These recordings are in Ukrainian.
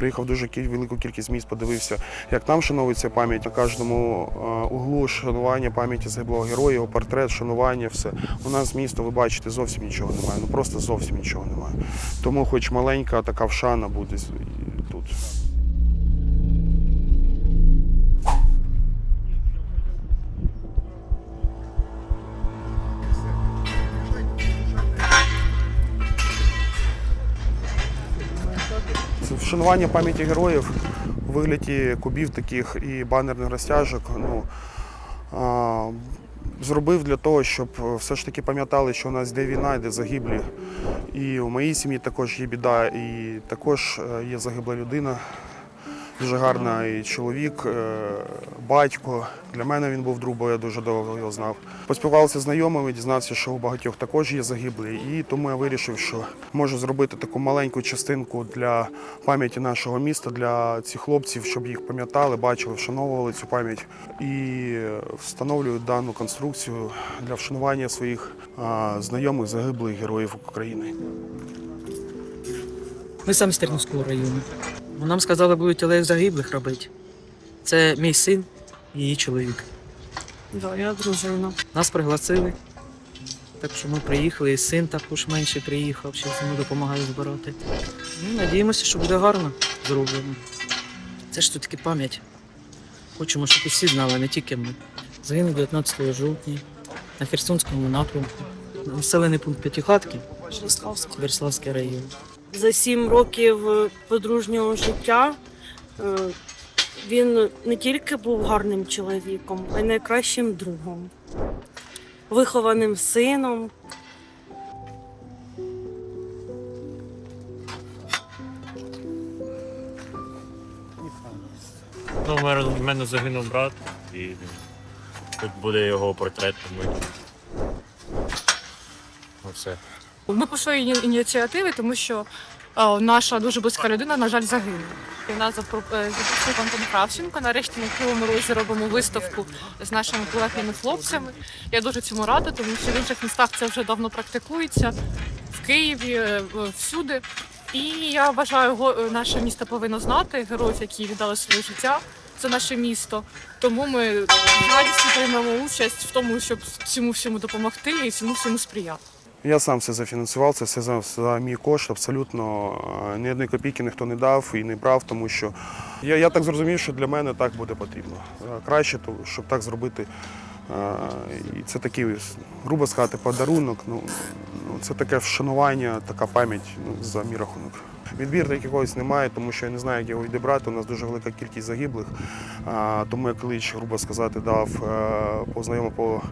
Приїхав дуже велику кількість міст, подивився, як там шановується пам'ять. На кожному е, углу шанування пам'яті загиблого героя, його портрет, шанування, все. У нас місто, ви бачите, зовсім нічого немає. Ну просто зовсім нічого немає. Тому, хоч маленька така вшана буде тут. Вшанування пам'яті героїв у вигляді кубів таких і банерних розтяжок. Ну, а, зробив для того, щоб е, все ж таки пам'ятали, що у нас де війна, йде загиблі. І у моїй сім'ї також є біда, і також е, є загибла людина. Дуже гарна і чоловік, е, батько. Для мене він був друг, бо я дуже довго його знав. Поспілкувався з знайомими, дізнався, що у багатьох також є загиблі. І тому я вирішив, що можу зробити таку маленьку частинку для пам'яті нашого міста, для цих хлопців, щоб їх пам'ятали, бачили, вшановували цю пам'ять. І встановлюю дану конструкцію для вшанування своїх а, знайомих загиблих героїв України. Ми самі з Тернівського району. Нам сказали, будуть алею загиблих робити. Це мій син і її чоловік. Да, я дружина. Нас пригласили. Так що ми приїхали, і син також менше приїхав, зараз йому допомагаю збирати. Ну, надіємося, що буде гарно зроблено. Це ж все-таки пам'ять. Хочемо, щоб усі знали, не тільки ми. Загинув 19 жовтня на Херсонському напрямку. Населений пункт П'ятихатки. Верславський район. За сім років подружнього життя е, він не тільки був гарним чоловіком, а й найкращим другом, вихованим сином. Ну, у мене, загинув брат, і тут буде його портрет. Тому... Ну, все. Ми пішли іні- ініціативи, тому що е, наша дуже близька людина, на жаль, загинула. І нас запро- е, запросив Антон Кравченко. Нарешті ми в Кривому Розі робимо виставку з нашими колегами хлопцями. Я дуже цьому рада, тому що в інших містах це вже давно практикується в Києві, е, всюди. І я вважаю, наше місто повинно знати героїв, які віддали своє життя за наше місто. Тому ми радісно приймемо участь в тому, щоб цьому всьому допомогти і цьому всьому сприяти. Я сам все зафінансував, це все за, за мій кошт. Абсолютно е, ні одної копійки ніхто не дав і не брав, тому що я, я так зрозумів, що для мене так буде потрібно. Е, Краще, то, щоб так зробити. Е, І це такий, грубо сказати, подарунок. Ну, це таке вшанування, така пам'ять ну, за мій рахунок. Відбір якогось немає, тому що я не знаю, як його відібрати. У нас дуже велика кількість загиблих. А, тому я клич, грубо сказати, дав е, по знайомо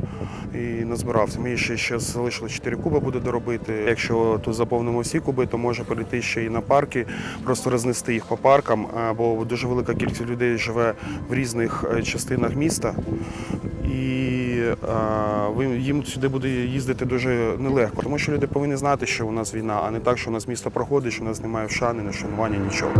і назбирався. Мені ще, ще залишилось 4 куби буде доробити. Якщо тут заповнимо всі куби, то може перейти ще і на парки, просто рознести їх по паркам, бо дуже велика кількість людей живе в різних е, частинах міста. І ви- їм сюди буде їздити дуже нелегко, тому що люди повинні знати, що у нас війна, а не так, що у нас місто проходить, що у нас немає вшани, не шанування, нічого.